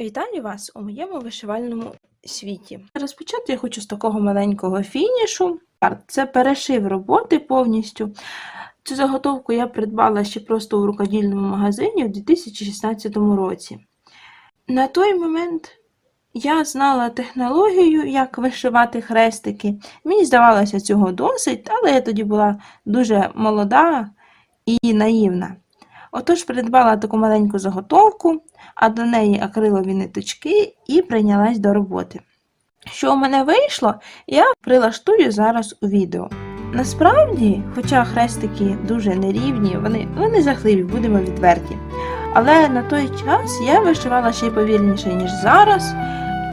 Вітаю вас у моєму вишивальному світі. Розпочати я хочу з такого маленького фінішу. Це перешив роботи повністю. Цю заготовку я придбала ще просто у рукодільному магазині у 2016 році. На той момент я знала технологію, як вишивати хрестики. Мені здавалося цього досить, але я тоді була дуже молода і наївна. Отож, придбала таку маленьку заготовку, а до неї акрилові ниточки і прийнялась до роботи. Що у мене вийшло, я прилаштую зараз у відео. Насправді, хоча хрестики дуже нерівні, вони, вони жахливі, будемо відверті. Але на той час я вишивала ще й повільніше, ніж зараз,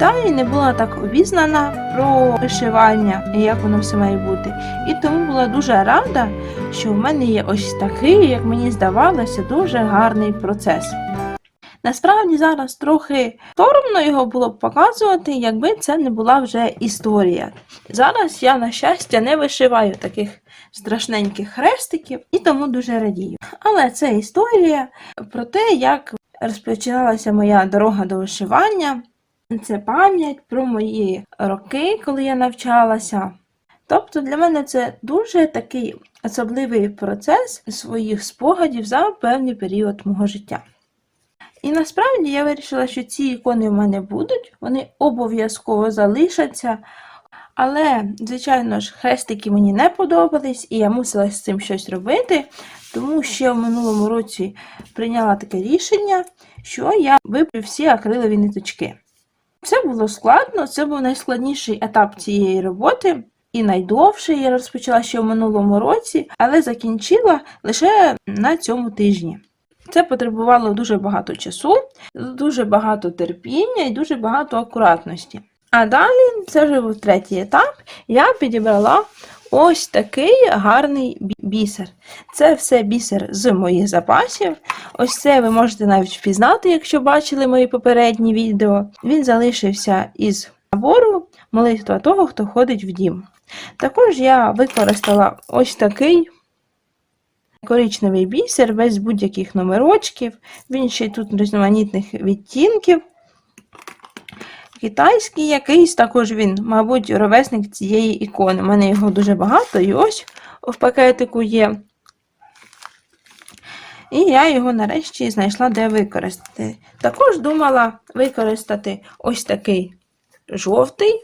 та й не була так обізнана про вишивання і як воно все має бути. І тому була дуже рада, що в мене є ось такий, як мені здавалося, дуже гарний процес. Насправді зараз трохи соромно його було б показувати, якби це не була вже історія. Зараз я, на щастя, не вишиваю таких страшненьких хрестиків і тому дуже радію. Але це історія про те, як розпочиналася моя дорога до вишивання. Це пам'ять про мої роки, коли я навчалася. Тобто для мене це дуже такий особливий процес своїх спогадів за певний період мого життя. І насправді я вирішила, що ці ікони в мене будуть, вони обов'язково залишаться. Але, звичайно ж, хрестики мені не подобались, і я мусила з цим щось робити, тому ще в минулому році прийняла таке рішення, що я виплю всі акрилові ниточки. Це було складно, це був найскладніший етап цієї роботи. І найдовший я розпочала ще в минулому році, але закінчила лише на цьому тижні. Це потребувало дуже багато часу, дуже багато терпіння і дуже багато акуратності. А далі, це вже був третій етап, я підібрала ось такий гарний бісер. Це все бісер з моїх запасів. Ось це ви можете навіть впізнати, якщо бачили мої попередні відео. Він залишився із набору молитва того, хто ходить в дім. Також я використала ось такий коричневий бісер без будь-яких номерочків. Він ще й тут різноманітних відтінків. Китайський якийсь, також він, мабуть, ровесник цієї ікони. У мене його дуже багато і ось в пакетику є. І я його нарешті знайшла, де використати. Також думала використати ось такий жовтий,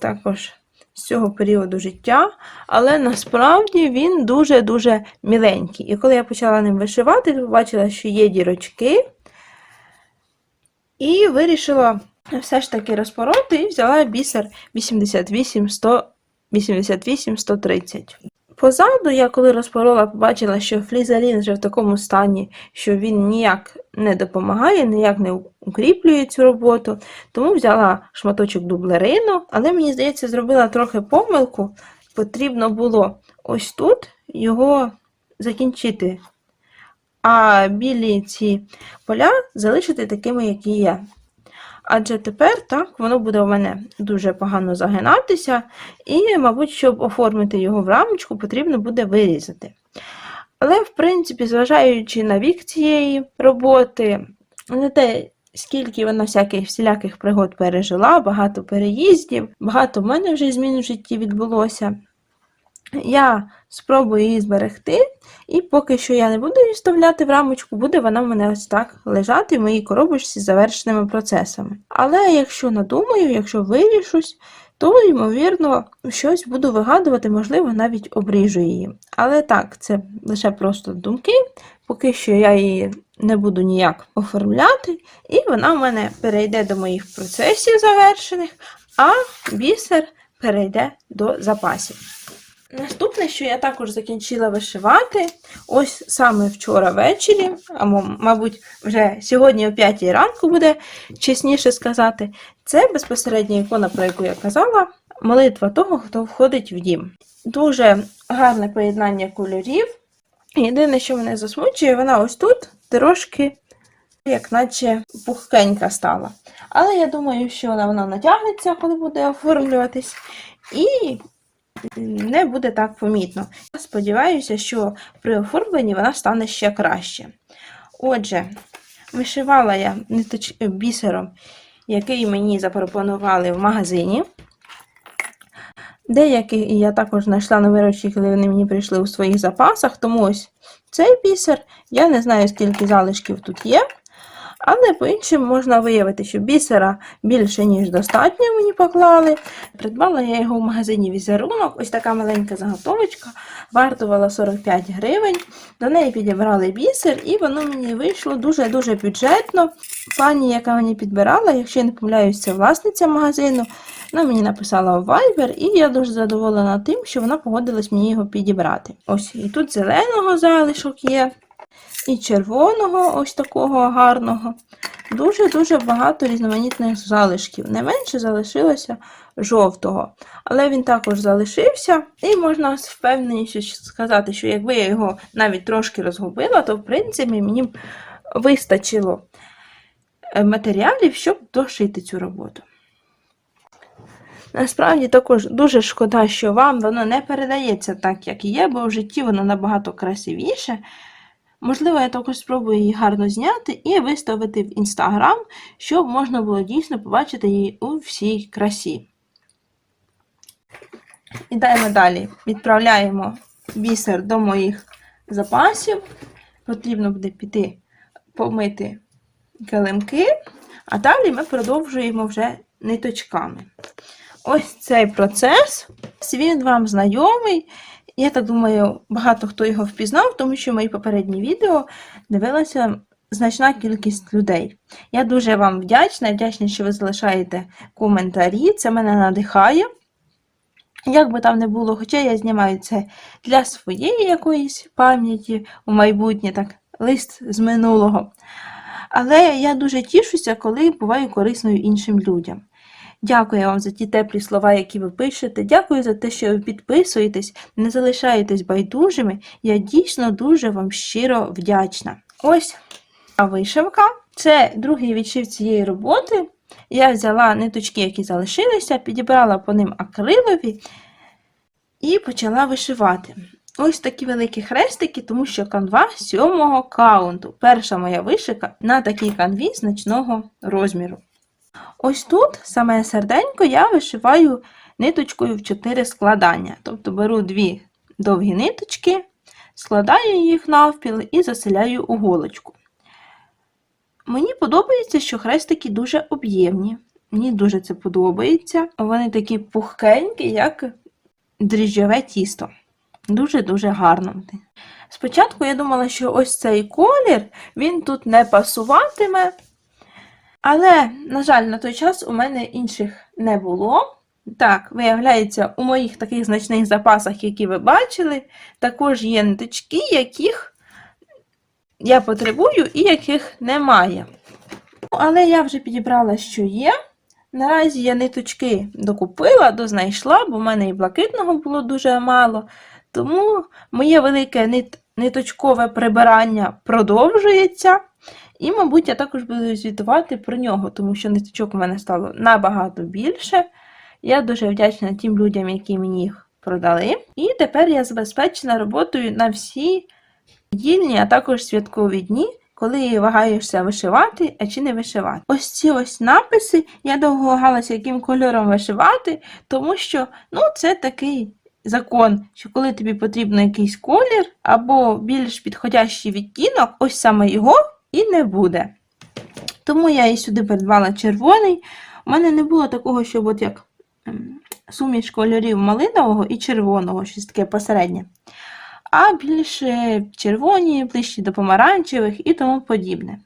також з цього періоду життя, але насправді він дуже-дуже міленький. І коли я почала ним вишивати, побачила, що є дірочки. І вирішила все ж таки розпороти і взяла бісер 88-130. Позаду, я коли розпорола, побачила, що флізалін вже в такому стані, що він ніяк не допомагає, ніяк не укріплює цю роботу. Тому взяла шматочок дублерину, але мені здається, зробила трохи помилку. Потрібно було ось тут його закінчити. А білі ці поля залишити такими, які є. Адже тепер так, воно буде у мене дуже погано загинатися, і, мабуть, щоб оформити його в рамочку, потрібно буде вирізати. Але, в принципі, зважаючи на вік цієї роботи, на те, скільки вона всяких всіляких пригод пережила, багато переїздів, багато в мене вже змін в житті відбулося. Я спробую її зберегти, і поки що я не буду її вставляти в рамочку, буде вона в мене ось так лежати в моїй коробочці з завершеними процесами. Але якщо надумаю, якщо вирішусь, то, ймовірно, щось буду вигадувати, можливо, навіть обріжу її. Але так, це лише просто думки, поки що я її не буду ніяк оформляти, і вона в мене перейде до моїх процесів завершених, а бісер перейде до запасів. Наступне, що я також закінчила вишивати, ось саме вчора ввечері, або, мабуть, вже сьогодні о 5 ранку буде чесніше сказати, це безпосередня ікона, про яку я казала, молитва того, хто входить в дім. Дуже гарне поєднання кольорів. Єдине, що мене засмучує, вона ось тут трошки, як наче пухкенька стала. Але я думаю, що вона, вона натягнеться, коли буде оформлюватись. І не буде так помітно. Я сподіваюся, що при оформленні вона стане ще краще. Отже, Вишивала я ниточ... бісером, який мені запропонували в магазині. Деякі я також знайшла на виручі, коли вони мені прийшли у своїх запасах. Тому ось цей бісер, я не знаю, скільки залишків тут є. Але по іншим можна виявити, що бісера більше, ніж достатньо мені поклали. Придбала я його в магазині візерунок. Ось така маленька заготовочка, вартувала 45 гривень. До неї підібрали бісер, і воно мені вийшло дуже-дуже бюджетно. Пані, яка мені підбирала, якщо я не помиляюсь, це власниця магазину. Вона мені написала в Viber, і я дуже задоволена тим, що вона погодилась мені його підібрати. Ось і тут зеленого залишок є, і червоного, ось такого гарного. Дуже-дуже багато різноманітних залишків. Не менше залишилося жовтого. Але він також залишився, і можна з сказати, що якби я його навіть трошки розгубила, то в принципі мені вистачило е, матеріалів, щоб дошити цю роботу. Насправді також дуже шкода, що вам воно не передається так, як є, бо в житті воно набагато красивіше. Можливо, я також спробую її гарно зняти і виставити в інстаграм, щоб можна було дійсно побачити її у всій красі. Ідемо далі. Відправляємо бісер до моїх запасів. Потрібно буде піти помити килимки, а далі ми продовжуємо вже ниточками. Ось цей процес, він вам знайомий. Я так думаю, багато хто його впізнав, тому що мої попередні відео дивилася значна кількість людей. Я дуже вам вдячна, вдячна, що ви залишаєте коментарі, це мене надихає. Як би там не було, хоча я знімаю це для своєї якоїсь пам'яті у майбутнє, так, лист з минулого. Але я дуже тішуся, коли буваю корисною іншим людям. Дякую вам за ті теплі слова, які ви пишете. Дякую за те, що ви підписуєтесь, не залишаєтесь байдужими. Я дійсно дуже вам щиро вдячна. Ось вишивка. Це другий відшив цієї роботи. Я взяла ниточки, які залишилися, підібрала по ним акрилові і почала вишивати. Ось такі великі хрестики, тому що канва сьомого каунту. Перша моя вишивка на такій канві значного розміру. Ось тут саме серденько я вишиваю ниточкою в 4 складання. Тобто беру дві довгі ниточки, складаю їх навпіл і заселяю у голочку. Мені подобається, що хрестики дуже об'ємні. Мені дуже це подобається. Вони такі пухкенькі, як дріжджове тісто. Дуже-дуже гарно. Спочатку я думала, що ось цей колір він тут не пасуватиме. Але, на жаль, на той час у мене інших не було. Так, виявляється, у моїх таких значних запасах, які ви бачили, також є ниточки, яких я потребую і яких немає. Але я вже підібрала, що є. Наразі я ниточки докупила, дознайшла, бо в мене і блакитного було дуже мало. Тому моє велике нит... ниточкове прибирання продовжується. І, мабуть, я також буду звітувати про нього, тому що ниточок у мене стало набагато більше. Я дуже вдячна тим людям, які мені їх продали. І тепер я забезпечена роботою на всі дільні, а також святкові дні, коли вагаєшся вишивати, а чи не вишивати. Ось ці ось написи, я довго вагалася, яким кольором вишивати, тому що ну, це такий. Закон, що коли тобі потрібен якийсь колір або більш підходящий відтінок, ось саме його і не буде. Тому я і сюди придбала червоний. У мене не було такого, щоб от як ем, суміш кольорів малинового і червоного, щось таке посереднє. А більше червоні, ближчі до помаранчевих і тому подібне.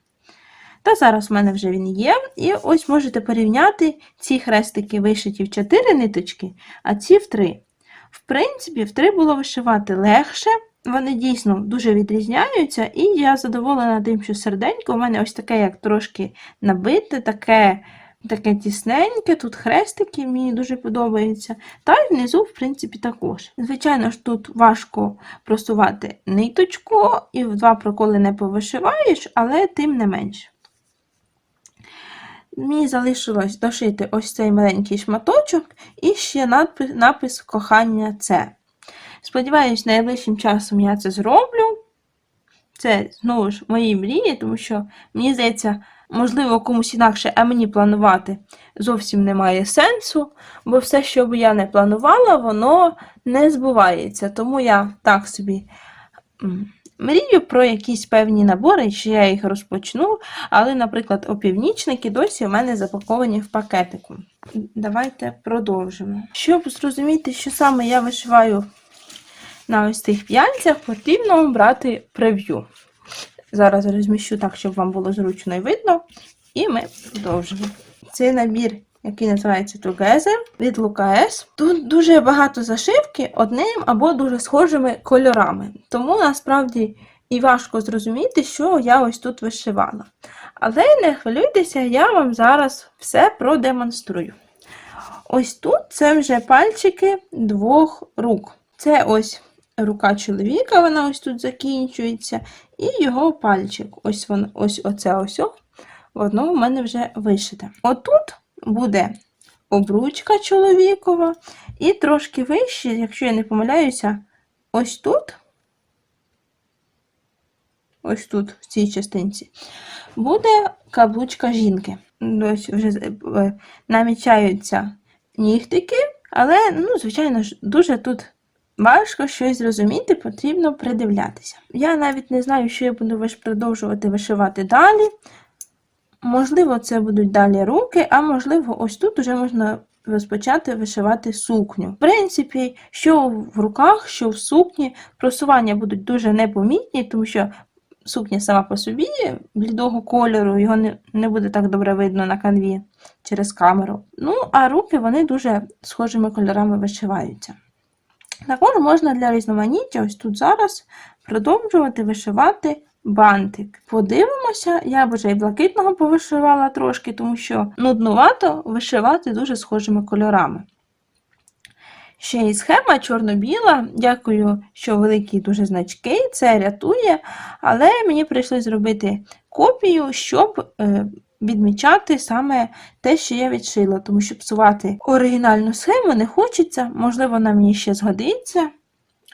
Та зараз в мене вже він є. І ось можете порівняти ці хрестики вишиті в 4 ниточки, а ці в 3. В принципі, в 3 було вишивати легше. Вони дійсно дуже відрізняються, і я задоволена тим, що серденько у мене ось таке, як трошки набите, таке таке тісненьке, тут хрестики, мені дуже подобається. Та й внизу, в принципі, також. Звичайно ж, тут важко просувати ниточку, і в два проколи не повишиваєш, але тим не менше. Мені залишилось дошити ось цей маленький шматочок і ще надпис, напис кохання це. Сподіваюсь, найближчим часом я це зроблю. Це знову ж мої мрії, тому що мені здається, можливо, комусь інакше, а мені планувати зовсім немає сенсу, бо все, що б я не планувала, воно не збувається. Тому я так собі мрію про якісь певні набори, що я їх розпочну, але, наприклад, опівнічники досі у мене запаковані в пакетику. Давайте продовжимо. Щоб зрозуміти, що саме я вишиваю на ось цих п'яльцях, потрібно брати прев'ю. Зараз розміщу так, щоб вам було зручно і видно. І ми продовжимо. Це набір, який називається Together від Лукаес. Тут дуже багато зашивки одним або дуже схожими кольорами. Тому насправді і важко зрозуміти, що я ось тут вишивала. Але не хвилюйтеся, я вам зараз все продемонструю. Ось тут це вже пальчики двох рук. Це ось рука чоловіка, вона ось тут закінчується, і його пальчик. Ось вон, ось оце ось. Воно в мене вже вишите. Отут буде обручка чоловікова, і трошки вище, якщо я не помиляюся, ось тут, ось тут, в цій частинці, буде каблучка жінки. Ось вже е, намічаються нігтики, але, ну, звичайно ж, дуже тут важко щось зрозуміти, потрібно придивлятися. Я навіть не знаю, що я буду продовжувати вишивати далі. Можливо, це будуть далі руки, а можливо, ось тут вже можна розпочати вишивати сукню. В принципі, що в руках, що в сукні, просування будуть дуже непомітні, тому що сукня сама по собі блідого кольору, його не, не буде так добре видно на канві через камеру. Ну, а руки вони дуже схожими кольорами вишиваються. Також можна для різноманіття ось тут зараз продовжувати вишивати бантик. Подивимося, я б вже і блакитного повишивала трошки, тому що нуднувато вишивати дуже схожими кольорами. Ще і схема чорно-біла. Дякую, що великі дуже значки, це рятує, але мені прийшлось зробити копію, щоб е, відмічати саме те, що я відшила, тому що псувати оригінальну схему не хочеться, можливо, вона мені ще згодиться,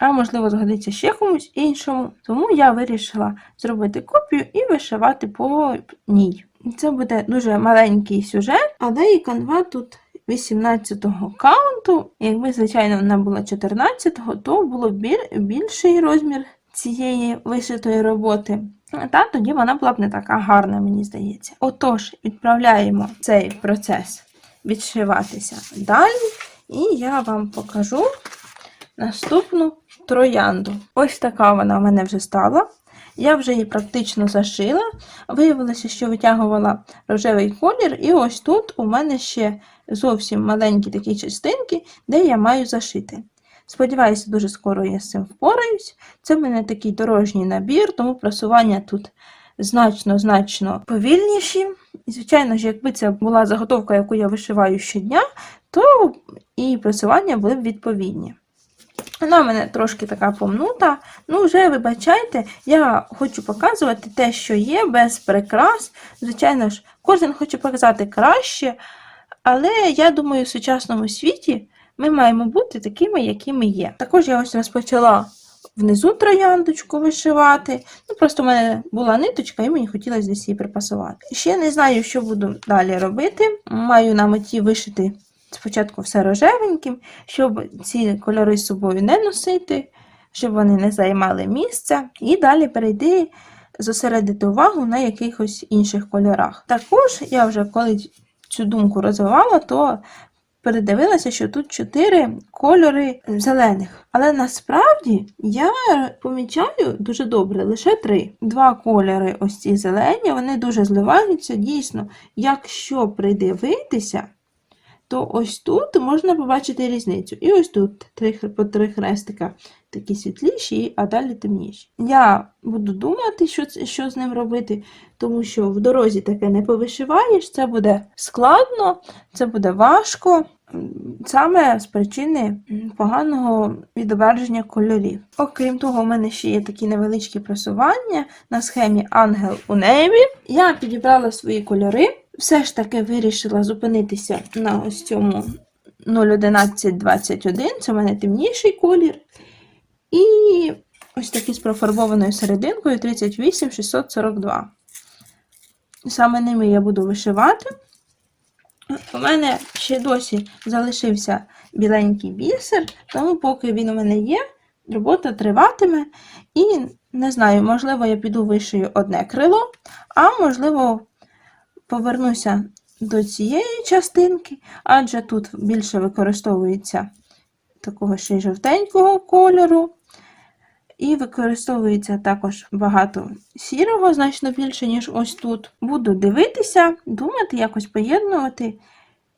а можливо, згодиться ще комусь іншому. Тому я вирішила зробити копію і вишивати по ній. Це буде дуже маленький сюжет, але і канва тут 18-го каунту. Якби, звичайно, вона була 14-го, то було більший розмір цієї вишитої роботи. Та тоді вона була б не така гарна, мені здається. Отож, відправляємо цей процес відшиватися далі, і я вам покажу наступну троянду. Ось така вона в мене вже стала. Я вже її практично зашила. Виявилося, що витягувала рожевий колір, і ось тут у мене ще зовсім маленькі такі частинки, де я маю зашити. Сподіваюся, дуже скоро я з цим впораюсь. Це в мене такий дорожній набір, тому просування тут значно-значно повільніші. І, звичайно ж, якби це була заготовка, яку я вишиваю щодня, то і просування були б відповідні. Вона в мене трошки така помнута. Ну, вже вибачайте, я хочу показувати те, що є, без прикрас. Звичайно ж, кожен хоче показати краще, але я думаю, в сучасному світі ми маємо бути такими, якими є. Також я ось розпочала внизу трояндочку вишивати. Ну, просто в мене була ниточка, і мені хотілося десь її припасувати. Ще не знаю, що буду далі робити. Маю на меті вишити спочатку все рожевеньким, щоб ці кольори з собою не носити, щоб вони не займали місця, і далі перейти зосередити увагу на якихось інших кольорах. Також я вже коли цю думку розвивала, то передивилася, що тут чотири кольори зелених. Але насправді я помічаю дуже добре лише три. Два кольори, ось ці зелені, вони дуже зливаються. Дійсно, якщо придивитися, то ось тут можна побачити різницю. І ось тут три, по три хрестика такі світліші, а далі темніші. Я буду думати, що, що з ним робити, тому що в дорозі таке не повишиваєш, це буде складно, це буде важко. Саме з причини поганого відображення кольорів. Окрім того, у мене ще є такі невеличкі просування на схемі Ангел у небі. Я підібрала свої кольори. Все ж таки вирішила зупинитися на ось цьому 01121. Це в мене темніший колір. І ось такі з профарбованою серединкою 38642. Саме ними я буду вишивати. У мене ще досі залишився біленький бісер, тому поки він у мене є, робота триватиме. І не знаю, можливо, я піду вишию одне крило, а можливо, повернуся до цієї частинки, адже тут більше використовується такого ще й жовтенького кольору. І використовується також багато сірого, значно більше, ніж ось тут. Буду дивитися, думати, якось поєднувати,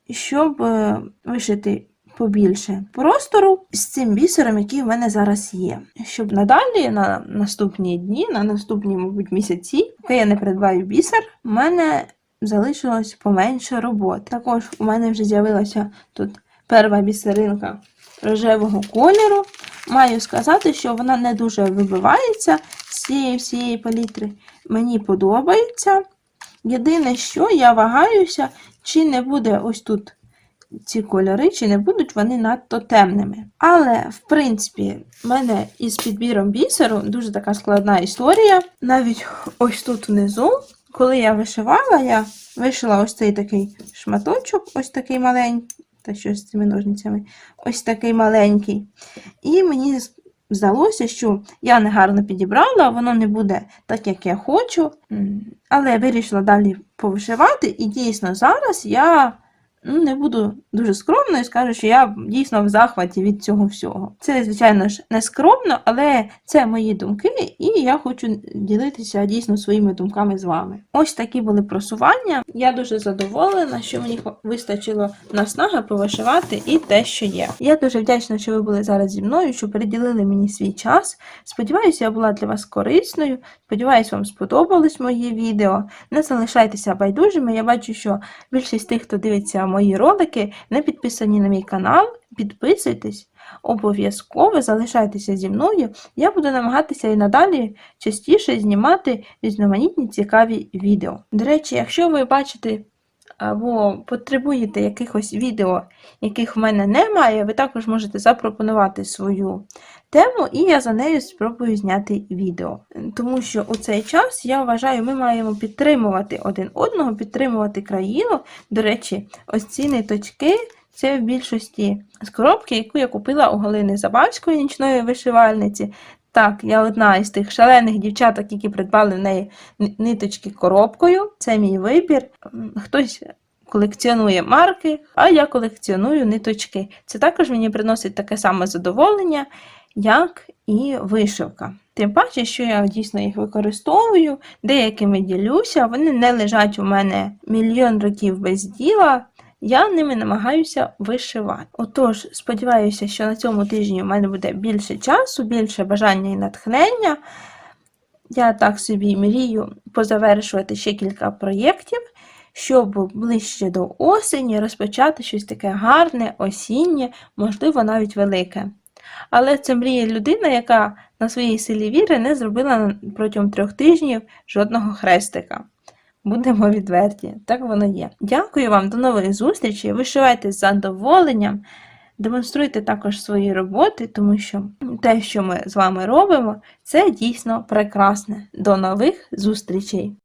щоб е, вишити побільше простору з цим бісером, який в мене зараз є. Щоб надалі, на наступні дні, на наступні, мабуть, місяці, поки я не придбаю бісер, в мене залишилось поменше роботи. Також у мене вже з'явилася тут перша бісеринка рожевого кольору. Маю сказати, що вона не дуже вибивається з цієї всієї палітри. Мені подобається. Єдине, що я вагаюся, чи не буде ось тут ці кольори, чи не будуть вони надто темними. Але, в принципі, в мене із підбіром бісеру дуже така складна історія. Навіть ось тут внизу, коли я вишивала, я вишила ось цей такий шматочок, ось такий маленький, та що з цими ножницями, ось такий маленький. І мені здалося, що я негарно підібрала, воно не буде так, як я хочу. Але я вирішила далі повишивати, і дійсно зараз я не буду дуже скромною, скажу, що я дійсно в захваті від цього всього. Це, звичайно ж, не скромно, але це мої думки, і я хочу ділитися дійсно своїми думками з вами. Ось такі були просування. Я дуже задоволена, що мені вистачило наснаги повишивати і те, що є. Я дуже вдячна, що ви були зараз зі мною, що приділили мені свій час. Сподіваюся, я була для вас корисною. Сподіваюсь, вам сподобалось моє відео. Не залишайтеся байдужими. Я бачу, що більшість тих, хто дивиться мої ролики, не підписані на мій канал. Підписуйтесь, обов'язково залишайтеся зі мною. Я буду намагатися і надалі частіше знімати різноманітні цікаві відео. До речі, якщо ви бачите або потребуєте якихось відео, яких в мене немає, ви також можете запропонувати свою тему, і я за нею спробую зняти відео. Тому що у цей час я вважаю, ми маємо підтримувати один одного, підтримувати країну. До речі, ось ці ниточки. Це в більшості з коробки, яку я купила у Галини Забавської нічної вишивальниці. Так, я одна із тих шалених дівчаток, які придбали в неї ниточки коробкою. Це мій вибір. Хтось колекціонує марки, а я колекціоную ниточки. Це також мені приносить таке саме задоволення, як і вишивка. Тим паче, що я дійсно їх використовую, деякими ділюся, вони не лежать у мене мільйон років без діла. Я ними намагаюся вишивати. Отож, сподіваюся, що на цьому тижні у мене буде більше часу, більше бажання і натхнення. Я так собі мрію позавершувати ще кілька проєктів, щоб ближче до осені розпочати щось таке гарне, осіннє, можливо, навіть велике. Але це мріє людина, яка на своїй силі віри не зробила протягом трьох тижнів жодного хрестика. Будемо відверті, так воно є. Дякую вам, до нових зустрічей. Вишивайте з задоволенням, демонструйте також свої роботи, тому що те, що ми з вами робимо, це дійсно прекрасне. До нових зустрічей!